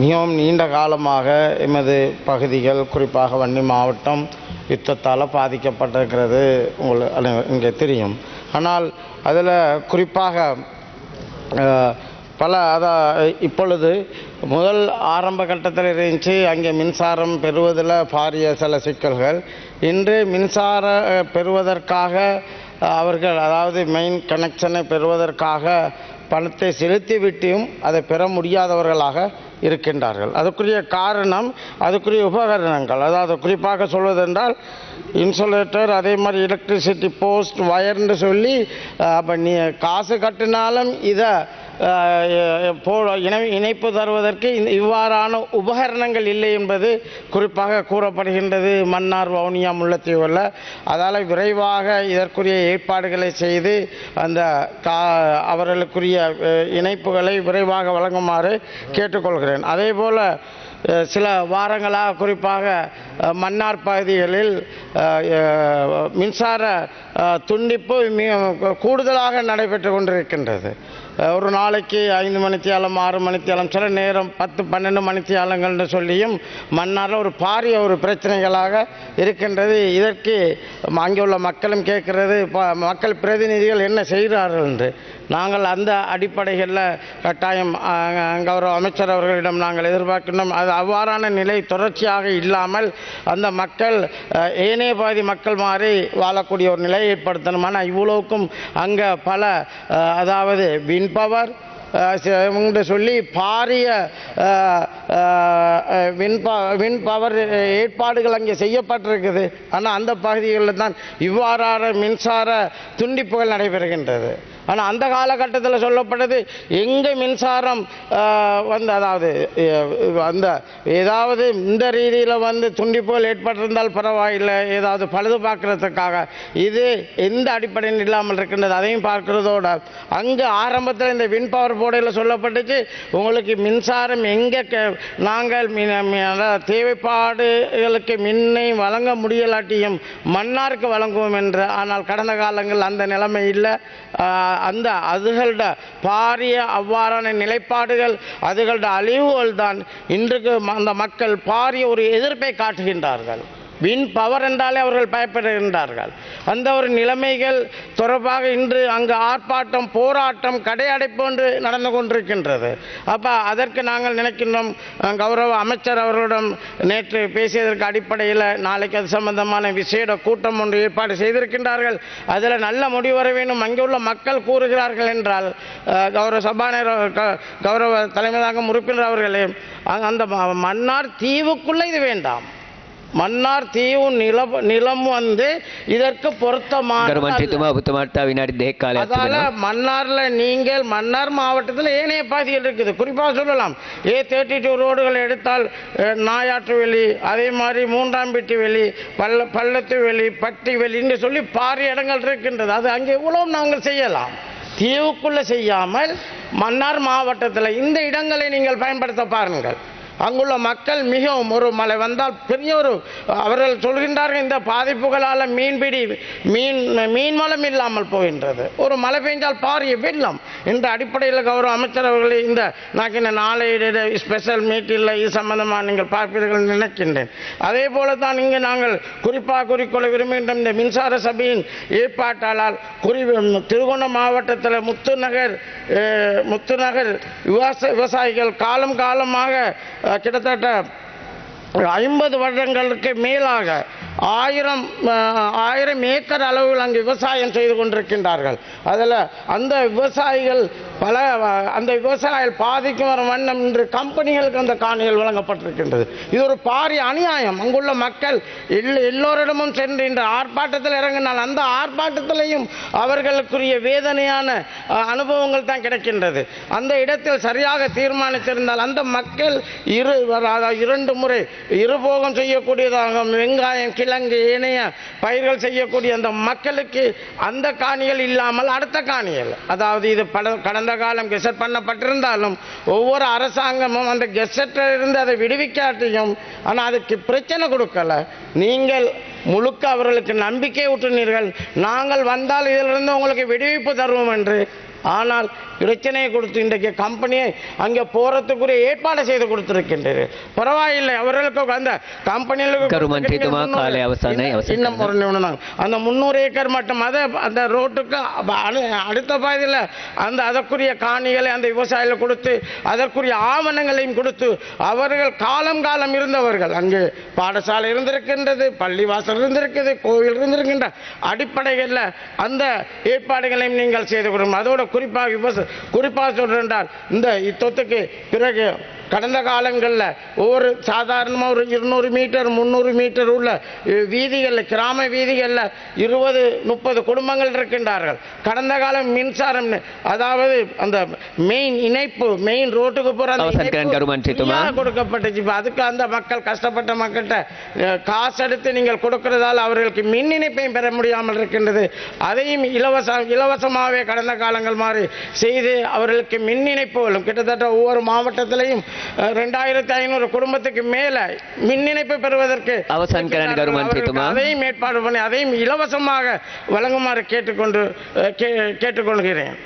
மிகவும் நீண்ட காலமாக எமது பகுதிகள் குறிப்பாக வன்னி மாவட்டம் யுத்தத்தால் பாதிக்கப்பட்டிருக்கிறது. உங்களுக்கு இங்கே தெரியும். ஆனால் அதில் குறிப்பாக பல அதா இப்பொழுது முதல் ஆரம்ப கட்டத்தில் இருந்துச்சு அங்கே மின்சாரம் பெறுவதில் பாரிய சில சிக்கல்கள். இன்று மின்சார பெறுவதற்காக அவர்கள் அதாவது மெயின் கனெக்ஷனை பெறுவதற்காக பணத்தை செலுத்திவிட்டும் அதை பெற முடியாதவர்களாக இருக்கின்றார்கள். அதுக்குரிய காரணம் அதுக்குரிய உபகரணங்கள். அதாவது குறிப்பாக சொல்வதென்றால் இன்சுலேட்டர் அதே மாதிரி எலக்ட்ரிசிட்டி போஸ்ட் வயர்னு சொல்லி அப்போ நீ காசு கட்டினாலும் இதை இணை இணைப்பு தருவதற்கு இந்த- இவ்வாறான உபகரணங்கள் இல்லை என்பது குறிப்பாக கூறப்படுகின்றது மன்னார் வவுனியா முள்ளத்தீவில் அதால் விரைவாக இதற்குரிய ஏற்பாடுகளை செய்து அந்த கா அவர்களுக்குரிய இணைப்புகளை விரைவாக வழங்குமாறு கேட்டுக்கொள்கிறேன். அதே போல் சில வாரங்களாக குறிப்பாக மன்னார் பகுதிகளில் மின்சார துண்டிப்பு கூடுதலாக நடைபெற்று கொண்டிருக்கின்றது. ஒரு நாளைக்கு ஐந்து மணித்தியாலம் ஆறு மணித்தியாலம் சில நேரம் பத்து பன்னெண்டு மணித்தியாலங்கள்னு சொல்லியும் மன்னாரில் ஒரு பாரிய ஒரு பிரச்சனைகளாக இருக்கின்றது. இதற்கு அங்கே உள்ள மக்களும் கேட்கிறது ப- மக்கள் பிரதிநிதிகள் என்ன செய்கிறார்கள் என்று. நாங்கள் அந்த அடிப்படைகளில் கட்டாயம் கௌரவ அமைச்சர் அவர்களிடம் நாங்கள் எதிர்பார்க்கின்றோம். அது அவ்வாறான நிலை தொடர்ச்சியாக இல்லாமல் அந்த மக்கள் ஏனைய பாதி மக்கள் மாறி வாழக்கூடிய ஒரு நிலையை ஏற்படுத்தணும் ஆனால் இவ்வளவுக்கும் அங்கே பல அதாவது வின் பவர் என்று சொல்லி பாரிய அஹ், வின் ப வின் பவர் ஏற்பாடுகள் அங்கே செய்யப்பட்டிருக்குது. ஆனால் அந்த பகுதிகளில் தான் இவ்வாறான மின்சார துண்டிப்புகள் நடைபெறுகின்றது. ஆனால் அந்த காலகட்டத்தில் சொல்லப்பட்டது எங்கே மின்சாரம் வந்து அதாவது அந்த ஏதாவது இந்த ரீதியில் வந்து துண்டிப்புகள் ஏற்பட்டிருந்தால் பரவாயில்லை ஏதாவது பழுது பார்க்கறதுக்காக. இது எந்த அடிப்படையில் இல்லாமல் இருக்கின்றது அதையும் பார்க்கிறதோட அங்கே ஆரம்பத்தில் இந்த வின் பவர் போடையில் சொல்லப்பட்டுச்சு. உங்களுக்கு மின்சாரம் எங்கே நாங்கள் தேவைப்பாடுகளுக்கு மின்னை வழங்க முடியலாட்டியும் மன்னாருக்கு வழங்குவோம் என்று ஆனால் கடந்த காலங்கள் அந்த நிலைமை இல்லை. அந்த அதுகளோட பாரிய அவ்வாறான நிலைப்பாடுகள் அதுகளோட அழிவுகள் தான் இன்றைக்கு அந்த மக்கள் பாரிய ஒரு எதிர்ப்பை காட்டுகின்றார்கள். வின் பவர் என்றாலே அவர்கள் பயப்படுகின்றார்கள். அந்த ஒரு நிலைமைகள் தொடர்பாக இன்று அங்கு ஆர்ப்பாட்டம் போராட்டம் கடையடைப்பு என்று நடந்து கொண்டிருக்கின்றது. அப்போ அதற்கு நாங்கள் நினைக்கின்றோம் கௌரவ அமைச்சர் அவர்களிடம் நேற்று பேசியதற்கு அடிப்படையில் நாளைக்கு அது சம்பந்தமான விசேட கூட்டம் ஒன்று ஏற்பாடு செய்திருக்கின்றார்கள். அதில் நல்ல முடிவு வர வேண்டும். அங்கே உள்ள மக்கள் கூறுகிறார்கள் என்றால் கௌரவ சபாநாயகர் க- கௌரவ தலைமையாக உறுப்பினர் அவர்களே அந்த மன்னார் தீவுக்குள்ளே இது வேண்டாம். மன்னார் தீவு நிலம் நிலம் வந்து இதற்கு பொருத்தமான அதால மன்னார்ல நீங்கள் மன்னார் மாவட்டத்தில் ஏனைய பாதைகள் இருக்குது. குறிப்பாக சொல்லலாம். ஏ தேர்ட்டி டூ ரோடுகள் எடுத்தால் நாயாற்று வெளி அதே மாதிரி மூன்றாம் பெட்டி வெளி பல்ல பள்ளத்து வெளி பட்டி வெளின்னு சொல்லி பாரிய இடங்கள் இருக்கின்றது. அது அங்கே இவ்வளவு நாங்கள் செய்யலாம். தீவுக்குள்ளே செய்யாமல் மன்னார் மாவட்டத்தில் இந்த இடங்களை நீங்கள் பயன்படுத்த பாருங்கள். அங்குள்ள மக்கள் மிகவும் ஒரு மழை வந்தால் பெரிய ஒரு அவர்கள் சொல்கின்றார்கள் இந்த பாதிப்புகளால் மீன்பிடி மீன் மீன் வளம் இல்லாமல் போகின்றது. ஒரு மழை பெய்ஞ்சால் பாரிய வெள்ளம். என்ற அடிப்படையில் கௌரவ அமைச்சர் அவர்களே இந்த நான் நாளை ஸ்பெஷல் மீட்டில் இது சம்பந்தமாக நீங்கள் பார்ப்பீர்கள் நினைக்கின்றேன். அதே போல தான் இங்கே நாங்கள் குறிப்பாக குறிக்கொள்ள விரும்புகின்ற இந்த மின்சார சபையின் ஏற்பாட்டாளர் குறி திருகோண மாவட்டத்தில் முத்துநகர் முத்துநகர் விவசாய விவசாயிகள் காலம் காலமாக கிட்டத்தட்ட ஐம்பது வருடங்களுக்கு மேலாக ஆயிரம் ஆயிரம் ஏக்கர் அளவில் அங்கு விவசாயம் செய்து கொண்டிருக்கின்றார்கள். அதில் அந்த விவசாயிகள் பல அந்த விவசாயிகள் பாதிக்கும் வரும் வண்ணம் இன்று கம்பெனிகளுக்கு அந்த காணிகள் வழங்கப்பட்டிருக்கின்றது. இது ஒரு பாரிய அநியாயம். அங்குள்ள மக்கள் எல் எல்லோரிடமும் சென்று இன்று ஆர்ப்பாட்டத்தில் இறங்கினால் அந்த ஆர்ப்பாட்டத்திலையும் அவர்களுக்குரிய வேதனையான அனுபவங்கள் தான் கிடைக்கின்றது. அந்த இடத்தில் சரியாக தீர்மானித்திருந்தால் அந்த மக்கள் இரு இரண்டு முறை இருபோகம் செய்யக்கூடியதாக வெங்காயம் கிழங்கு ஏனைய பயிர்கள் செய்யக்கூடிய அந்த மக்களுக்கு அந்த காணிகள் இல்லாமல் அடுத்த காணிகள். அதாவது இது பட கடந்த காலம் கெசட் பண்ணப்பட்டிருந்தாலும் ஒவ்வொரு அரசாங்கமும் அந்த கெசட்டில் இருந்து அதை விடுவிக்காட்டியும் ஆனால் அதுக்கு பிரச்சனை கொடுக்கல. நீங்கள் முழுக்க அவர்களுக்கு நம்பிக்கை ஊட்டினீர்கள். நாங்கள் வந்தால் இதிலிருந்து உங்களுக்கு விடுவிப்பு தருவோம் என்று ஆனால் பிரச்சனையை கொடுத்து இன்றைக்கு கம்பெனியை அங்கே போகிறதுக்குரிய ஏற்பாடு செய்து கொடுத்திருக்கின்றது. பரவாயில்லை அவர்களுக்கு அந்த அவசான இன்னும் ஒரு நிமிடம் அந்த முந்நூறு ஏக்கர் மட்டும் அதை அந்த ரோட்டுக்கு அடுத்த பாதையில் அந்த அதற்குரிய காணிகளை அந்த விவசாயிகள் கொடுத்து அதற்குரிய ஆவணங்களையும் கொடுத்து அவர்கள் காலம் காலம் இருந்தவர்கள். அங்கே பாடசாலை இருந்திருக்கின்றது பள்ளிவாசல் இருந்திருக்குது கோவில் இருந்திருக்கின்ற அடிப்படைகளில் அந்த ஏற்பாடுகளையும் நீங்கள் செய்து கொடுக்கணும் அதோட குறிப்பாக விவசாய குறிப்பாக சொல்றேன்றால் இந்த இத்தொத்துக்கு பிறகு கடந்த காலங்களில் ஒவ்வொரு சாதாரணமாக ஒரு இருநூறு மீட்டர் முந்நூறு மீட்டர் உள்ள வீதிகளில் கிராம வீதிகளில் இருபது முப்பது குடும்பங்கள் இருக்கின்றார்கள். கடந்த காலம் மின்சாரம் அதாவது அந்த மெயின் இணைப்பு மெயின் ரோட்டுக்கு போகிற கொடுக்கப்பட்டுச்சு. இப்போ அதுக்கு அந்த மக்கள் கஷ்டப்பட்ட மக்கள்கிட்ட காசு எடுத்து நீங்கள் கொடுக்கறதால அவர்களுக்கு மின் இணைப்பையும் பெற முடியாமல் இருக்கின்றது. அதையும் இலவச இலவசமாகவே கடந்த காலங்கள் மாதிரி செய்து அவர்களுக்கு மின் இணைப்புகளும் கிட்டத்தட்ட ஒவ்வொரு மாவட்டத்திலையும் அஹ், ரெண்டாயிரத்தி ஐநூறு குடும்பத்துக்கு மேலே மின் இணைப்பு பெறுவதற்கு. அதையும் ஏற்பாடு பண்ணி அதையும் இலவசமாக வழங்குமாறு கேட்டுக்கொண்டு கேட்டுக்கொள்கிறேன்.